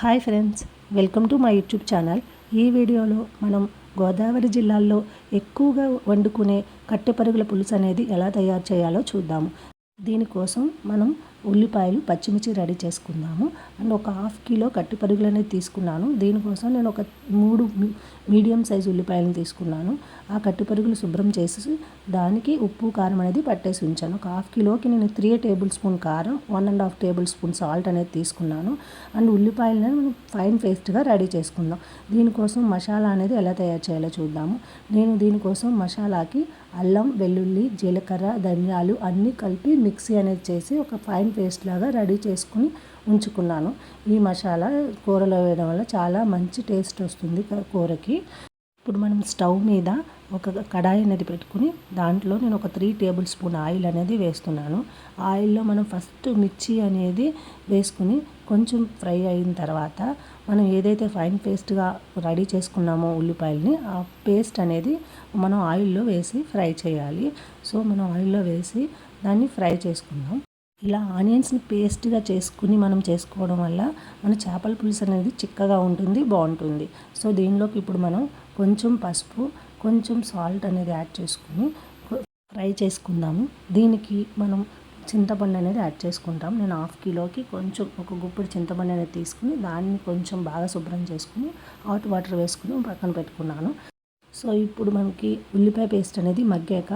Hi friends welcome to my YouTube channel. ఈ వీడియోలో మనం గోదావరి జిల్లాల్లో ఎక్కువగా వండుకునే కట్టెపరుగుల పులుసు అనేది ఎలా తయారు చేయాలో చూద్దాము. దీనికోసం మనం ఉల్లిపాయలు పచ్చిమిర్చి రెడీ చేసుకుందాము. అండ్ ఒక హాఫ్ కిలో కట్టి పరుగులు అనేది తీసుకున్నాను. దీనికోసం నేను ఒక మూడు మీడియం సైజ్ ఉల్లిపాయలను తీసుకున్నాను. ఆ కట్టి పరుగులు శుభ్రం చేసి దానికి ఉప్పు కారం అనేది పట్టేసి ఉంచాను. ఒక హాఫ్ కిలోకి నేను త్రీ టేబుల్ స్పూన్ కారం one and half tablespoon salt అనేది తీసుకున్నాను. అండ్ ఉల్లిపాయలను మనం ఫైన్ పేస్ట్గా రెడీ చేసుకుందాం. దీనికోసం మసాలా అనేది ఎలా తయారు చేయాలో చూద్దాము. నేను దీనికోసం మసాలాకి అల్లం వెల్లుల్లి జీలకర్ర ధనియాలు అన్నీ కలిపి మిక్సీ అనేది చేసి ఒక ఫైన్ పేస్ట్ లాగా రెడీ చేసుకుని ఉంచుకున్నాను. ఈ మసాలా కూరలో వేయడం వల్ల చాలా మంచి టేస్ట్ వస్తుంది కూరకి. ఇప్పుడు మనం స్టవ్ మీద ఒక కడాయి అనేది పెట్టుకుని దాంట్లో నేను ఒక త్రీ టేబుల్ స్పూన్ ఆయిల్ అనేది వేస్తున్నాను. ఆయిల్లో మనం ఫస్ట్ మిర్చి అనేది వేసుకుని కొంచెం ఫ్రై అయిన తర్వాత మనం ఏదైతే ఫైన్ పేస్ట్గా రెడీ చేసుకున్నామో ఉల్లిపాయలని ఆ పేస్ట్ అనేది మనం ఆయిల్లో వేసి ఫ్రై చేయాలి. సో మనం ఆయిల్లో వేసి దాన్ని ఫ్రై చేసుకుందాం. ఇలా ఆనియన్స్ని పేస్ట్గా చేసుకుని మనం చేసుకోవడం వల్ల మన చేపల పులుసు అనేది చిక్కగా ఉంటుంది బాగుంటుంది. సో దీనిలోకి ఇప్పుడు మనం కొంచెం పసుపు కొంచెం సాల్ట్ అనేది యాడ్ చేసుకుని ఫ్రై చేసుకుందాము. దీనికి మనం చింతపండు అనేది యాడ్ చేసుకుంటాం. నేను హాఫ్ కిలోకి కొంచెం ఒక గుప్పిడి చింతపండు అనేది తీసుకుని దాన్ని కొంచెం బాగా శుభ్రం చేసుకుని హాట్ వాటర్ వేసుకుని పక్కన పెట్టుకున్నాను. సో ఇప్పుడు మనకి ఉల్లిపాయ పేస్ట్ అనేది మగ్గాక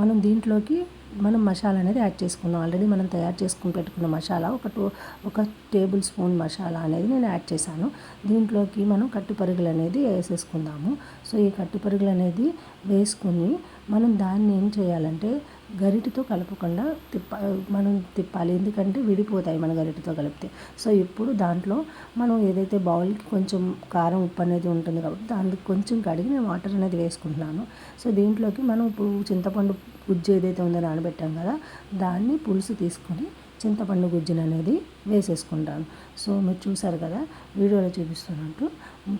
మనం దీంట్లోకి మనం మసాలా అనేది యాడ్ చేసుకున్నాం. ఆల్రెడీ మనం తయారు చేసుకుని పెట్టుకున్న మసాలా ఒక టూ ఒక టేబుల్ స్పూన్ మసాలా అనేది నేను యాడ్ చేశాను. దీంట్లోకి మనం కట్టుపరుగులు అనేది వేసేసుకుందాము. సో ఈ కట్టుపరుగులు అనేది వేసుకుని మనం దాన్ని ఏం చేయాలంటే గరిటితో కలపకుండా తిప్ప మనం తిప్పాలి. ఎందుకంటే విడిపోతాయి మన గరిటితో కలిపితే. సో ఇప్పుడు దాంట్లో మనం ఏదైతే బౌల్కి కొంచెం కారం ఉప్పు అనేది ఉంటుంది కాబట్టి దానికి కొంచెం కడిగి నేను వాటర్ అనేది వేసుకుంటున్నాను. సో దీంట్లోకి మనం ఇప్పుడు చింతపండు గుజ్జు ఏదైతే ఉందో నానబెట్టాం కదా దాన్ని పులుసు తీసుకొని చింతపండు గుజ్జును అనేది వేసేసుకుంటాను. సో మీరు చూసారు కదా వీడియోలో చూపిస్తున్నట్టు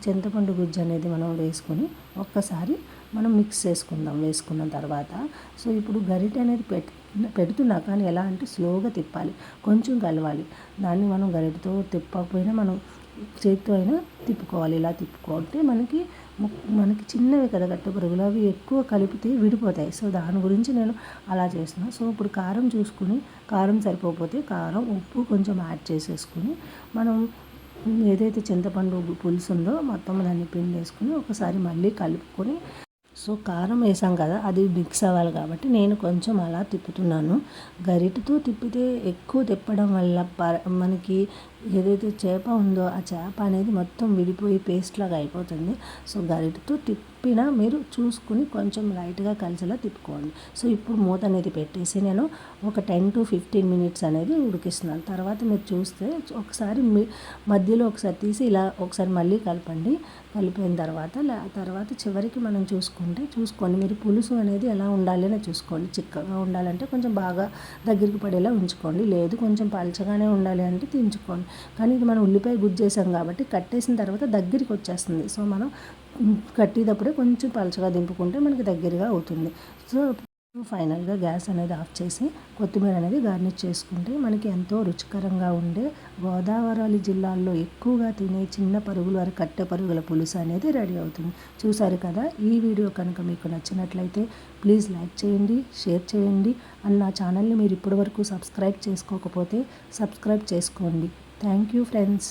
చింతపండు గుజ్జు అనేది మనం వేసుకొని ఒక్కసారి మనం మిక్స్ చేసుకుందాం వేసుకున్న తర్వాత. సో ఇప్పుడు గరిటె అనేది పెట్ పెడుతున్నా కానీ ఎలా అంటే స్లోగా తిప్పాలి కొంచెం కలవాలి. దాన్ని మనం గరిటతో తిప్పకపోయినా మనం చేతితో అయినా తిప్పుకోవాలి. ఇలా తిప్పుకుంటే మనకి మనకి చిన్నవి కదా గట్ట పురుగులు అవి ఎక్కువ కలిపితే విడిపోతాయి. సో దాని గురించి నేను అలా చేస్తున్నాను సో ఇప్పుడు కారం చూసుకుని కారం సరిపోతే కారం ఉప్పు కొంచెం యాడ్ చేసేసుకుని మనం ఏదైతే చింతపండు పులుసు ఉందో మొత్తం దాన్ని పిండి వేసుకుని ఒకసారి మళ్ళీ కలుపుకొని సో కారం వేసాం కదా అది మిక్స్ అవ్వాలి కాబట్టి నేను కొంచెం అలా తిప్పుతున్నాను. గరిటతో తిప్పితే ఎక్కువ తిప్పడం వల్ల మనకి ఏదైతే చేప ఉందో ఆ చేప అనేది మొత్తం విడిపోయి పేస్ట్ లాగా అయిపోతుంది. సో గరిటతో తిప్పినా మీరు చూసుకుని కొంచెం లైట్గా కలిసేలా తిప్పుకోండి. సో ఇప్పుడు మూత అనేది పెట్టేసి నేను ఒక టెన్ టు ఫిఫ్టీన్ మినిట్స్ అనేది ఉడికిస్తున్నాను. తర్వాత మీరు చూస్తే ఒకసారి మధ్యలో ఒకసారి తీసి ఇలా ఒకసారి మళ్ళీ కలపండి. కలిపిన తర్వాత తర్వాత చివరికి మనం చూసుకుంటే చూసుకోండి మీరు పులుసు అనేది ఎలా ఉండాలి అని చూసుకోండి. చిక్కగా ఉండాలంటే కొంచెం బాగా దగ్గరికి పడేలా ఉంచుకోండి. లేదు కొంచెం పలచగానే ఉండాలి అంటే దించుకోండి. కానీ ఇది మనం ఉల్లిపాయ గుజ్జేసాం కాబట్టి కట్టేసిన తర్వాత దగ్గరికి వచ్చేస్తుంది. సో మనం కట్టేటప్పుడే కొంచెం పలచగా దింపుకుంటే మనకి దగ్గరగా అవుతుంది. సో ఫైనల్గా గ్యాస్ అనేది ఆఫ్ చేసి కొత్తిమీర అనేది గార్నిష్ చేసుకుంటే మనకి ఎంతో రుచికరంగా ఉండే గోదావరి జిల్లాల్లో ఎక్కువగా తినే చిన్న పరుగులు వారి కట్టె పరుగుల పులుసు అనేది రెడీ అవుతుంది. చూసారు కదా? ఈ వీడియో కనుక మీకు నచ్చినట్లయితే ప్లీజ్ లైక్ చేయండి షేర్ చేయండి. అండ్ నా ఛానల్ని మీరు ఇప్పటివరకు సబ్స్క్రైబ్ చేసుకోకపోతే సబ్స్క్రైబ్ చేసుకోండి. Thank you, friends.